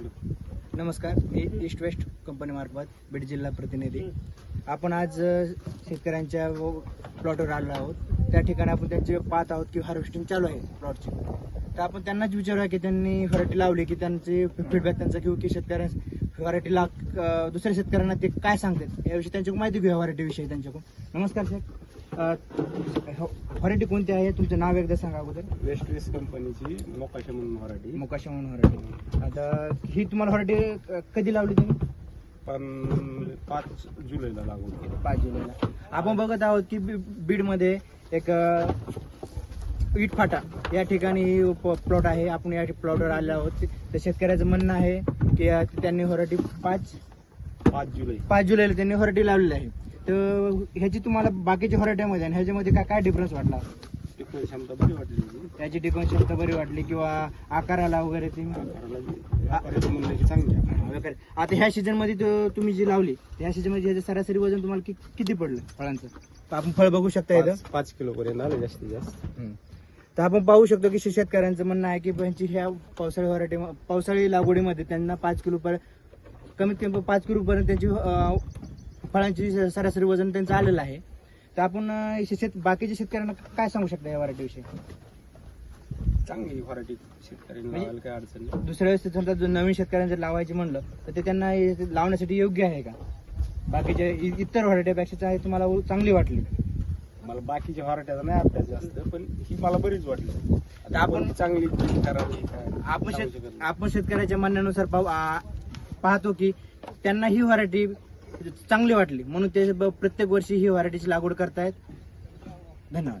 नमस्कार मी east west company मार्फत बीड जिल्हा प्रतिनिधी. आपण आज शेतकऱ्यांच्या प्लॉटवर आलो आहोत. त्या ठिकाणी आपण त्यांचे पाहत आहोत की हार्वेस्टिंग चालू आहे प्लॉटची. तर आपण त्यांनाच विचारूया की त्यांनी व्हरायटी लावली की त्यांचे फीडबॅक त्यांचा घेऊ की व्हरायटी ला दुसऱ्या शेतकऱ्यांना ते काय सांगतात? याविषयी त्यांच्याकडून माहिती घेऊ व्हरायटीविषयी त्यांच्याकडून. नमस्कार सर व्हरायटी कोणती आहे? तुमचं नाव एकदा सांगा अगोदर. वेस्ट वेस्ट कंपनीची मोकाशा म्हणून व्हरायटी मोकाशा म्हणून व्हरायटी आता ही तुम्हाला व्हरायटी कधी लावली तुम्ही? पण पाच जुलैला लागून. पाच जुलैला. आपण बघत आहोत की बी- बीडमध्ये एक अ, इटफाटा या ठिकाणी प्लॉट आहे. आपण या प्लॉटवर आले आहोत. तर शेतकऱ्याचं म्हणणं आहे की अ, त्यांनी व्हरायटी पाच पाच जुलै. पाच जुलैला त्यांनी व्हरायटी लावलेली आहे. तर ह्याची तुम्हाला बाकीच्या व्हरायटीमध्ये आणि ह्याच्यामध्ये काय काय डिफरन्स वाटला? टिकवण क्षमता बरी वाटली. त्याची टिकवण क्षमता बरी वाटली किंवा आकाराला वगैरे ती आकाराला जी- व्यापाऱ्याचं म्हणणं की चांगली आहे. वगैरे. आता ह्या सीझनमध्ये तो- तुम्ही जी लावली ह्या सीझनमध्ये ह्याचं सरासरी वजन तुम्हाला कि- किती पडलं फळांचं? तर आपण फळ बघू शकता इथं. पाच- पाच किलो पर्यंत आले जास्तीत जास्त. तर आपण पाहू शकतो की शेतकऱ्यांचं म्हणणं आहे की त्यांची ह्या पावसाळी व्हरायटी पावसाळी लागवडीमध्ये त्यांना पाच किलो पर कमीत कमी पाच किलो पर्यंत त्यांची अं, फळांची सरासरी वजन त्यांचं आलेलं आहे. तर आपण शेत बाकीच्या शेतकऱ्यांना काय सांगू शकता या व्हरायटी विषयी? चांगली व्हरायटी शेतकऱ्यांना म्हणजे- लावायला काय अडचण नाही. दुसऱ्या वेळेस समजा जर नवीन शेतकऱ्यांना जर लावायची म्हणलं तर ते त्यांना हे लावण्यासाठी योग्य आहे का? बाकीच्या इ- इतर व्हरायटीपेक्षा आहे तुम्हाला चांगली वाटली. मला बाकीच्या व्हरायट्याचा नाही अभ्यास जास्त पण ही मला बरीच वाटली. आता आपण- आपण चांगली करावी काय आपण सांगू शेत नाही. आपण शेतकऱ्याच्या म्हणण्यानुसार पाहू आ- पाहतो की त्यांना ही व्हरायटी म्हणजे चांगली वाटली. म्हणून ते ब- प्रत्येक वर्षी ही व्हरायटीची लागवड करतायत. धन्यवाद.